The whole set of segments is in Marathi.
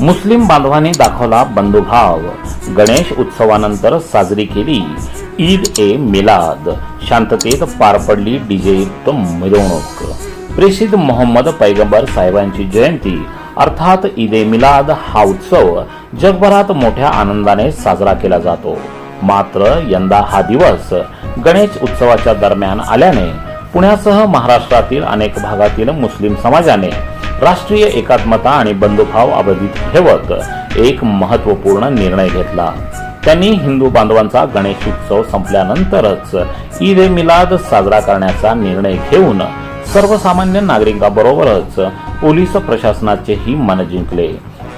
मुस्लिम बांधवांनी दाखवला बंधुभाव. गणेश उत्सवानंतर साजरी केली. ईद ए मिलाद. शांततेत पार पडली डीजेयुक्त मिरवणूक. प्रेषित मोहम्मद पैगंबर साहेबांची जयंती. अर्थात ईद ए मिलाद हा उत्सव जगभरात मोठ्या आनंदाने साजरा केला जातो. मात्र यंदा हा दिवस गणेश उत्सवाच्या दरम्यान आल्याने पुण्यासह महाराष्ट्रातील अनेक भागातील मुस्लिम समाजाने राष्ट्रीय एकात्मता आणि बंधुभाव अबाधित ठेवत एक महत्त्वपूर्ण निर्णय घेतला. त्यांनी हिंदू बांधवांचा गणेश उत्सव संपल्यानंतरच ईद ए मिलाद साजरा करण्याचा निर्णय घेऊन सर्वसामान्य नागरिकांबरोबरच पोलीस प्रशासनाचेही मन जिंकले.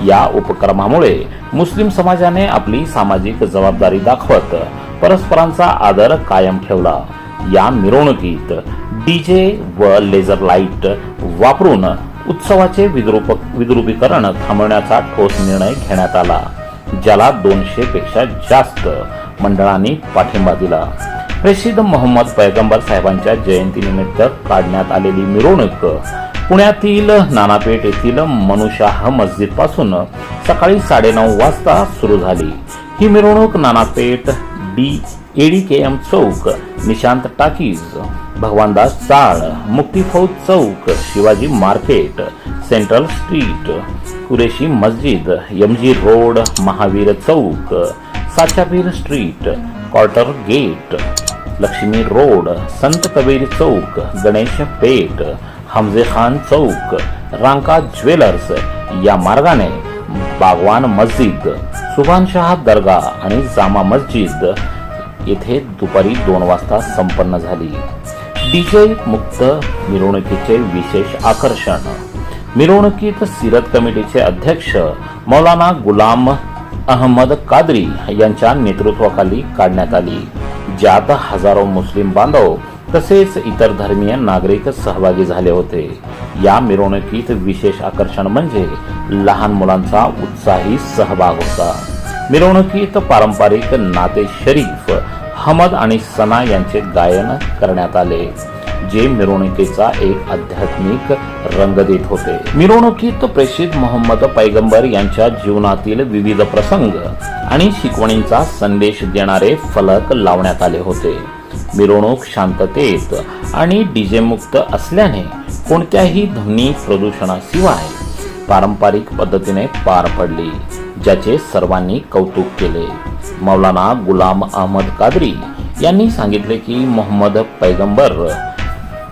या उपक्रमामुळे मुस्लिम समाजाने आपली सामाजिक जबाबदारी दाखवत परस्परांचा आदर कायम ठेवला. या मिरवणुकीत डीजे व लेझर लाइट वापरून उत्सवाचे विद्रुप विद्रुपीकरण थांबवण्याचा ठोस निर्णय घेण्यात आला ज्याला दोनशे पेक्षा जास्त मंडळांनी पाठिंबा दिला. प्रसिद्ध मोहम्मद पैगंबर साहेबांच्या जयंतीनिमित्त काढण्यात आलेली मिरवणूक पुण्यातील नानापेठ येथील मनुशाह मस्जिदपासून सकाळी साडेनऊ वाजता सुरू झाली. ही मिरवणूक नानापेठ डी एडी के एम चौक निशांत टाकीज भगवानदास चाळ मुक्ती फौज चौक Shivaji market central street Qureshi मस्जिद यमजी रोड महावीर चौक Sachapir street quarter gate Laxmi road Sant Kabir चौक गणेश पेठ हमजे खान चौक रांका ज्वेलर्स या मार्गाने बागवान मस्जिद सुभानशाह दर्गा आणि जामा मस्जिद येथे दुपारी दोन वाजता संपन्न झाली. डीजे मुक्त मिरवणुकीचे विशेष आकर्षण. मिरवणुकीत सिरत कमिटीचे अध्यक्ष मौलाना गुलाम अहमद कादरी यांच्या नेतृत्वाखाली काढण्यात आली. ज्यात हजारो मुस्लिम बांधव तसेच इतर धर्मीय नागरिक सहभागी झाले होते. या मिरवणुकीत विशेष आकर्षण म्हणजे लहान मुलांचा उत्साही सहभाग होता. मिरवणुकीत पारंपरिक नाते शरीफ हमद आणि सना यांचे गायन करण्यात आले जे मिरवणुकीचा एक आध्यात्मिक रंग देत होते. मिरवणुकीत प्रेषित मोहम्मद पैगंबर यांच्या जीवनातील विविध प्रसंग आणि शिकवणींचा संदेश देणारे फलक लावण्यात आले होते. मिरवणूक शांततेत आणि डीजे मुक्त असल्याने कोणत्याही ध्वनी प्रदूषणाशिवाय पारंपरिक पद्धतीने पार पडली ज्याचे सर्वांनी कौतुक केले. मौलाना गुलाम अहमद कादरी यांनी सांगितले की मोहम्मद पैगंबर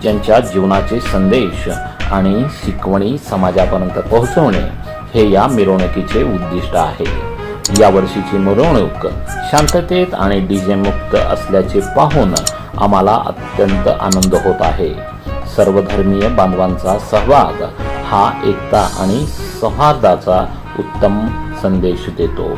यांच्या जीवनाचे संदेश आणि शिकवणी समाजापर्यंत पोहोचवणे हे या मिरवणुकीचे उद्दिष्ट आहे. या वर्षीची मिरवणूक शांततेत आणि डीजे मुक्त असल्याचे पाहून आम्हाला अत्यंत आनंद होत आहे. सर्वधर्मीय बांधवांचा सहभाग हा एकता आणि सौहार्दाचा उत्तम संदेश देतो.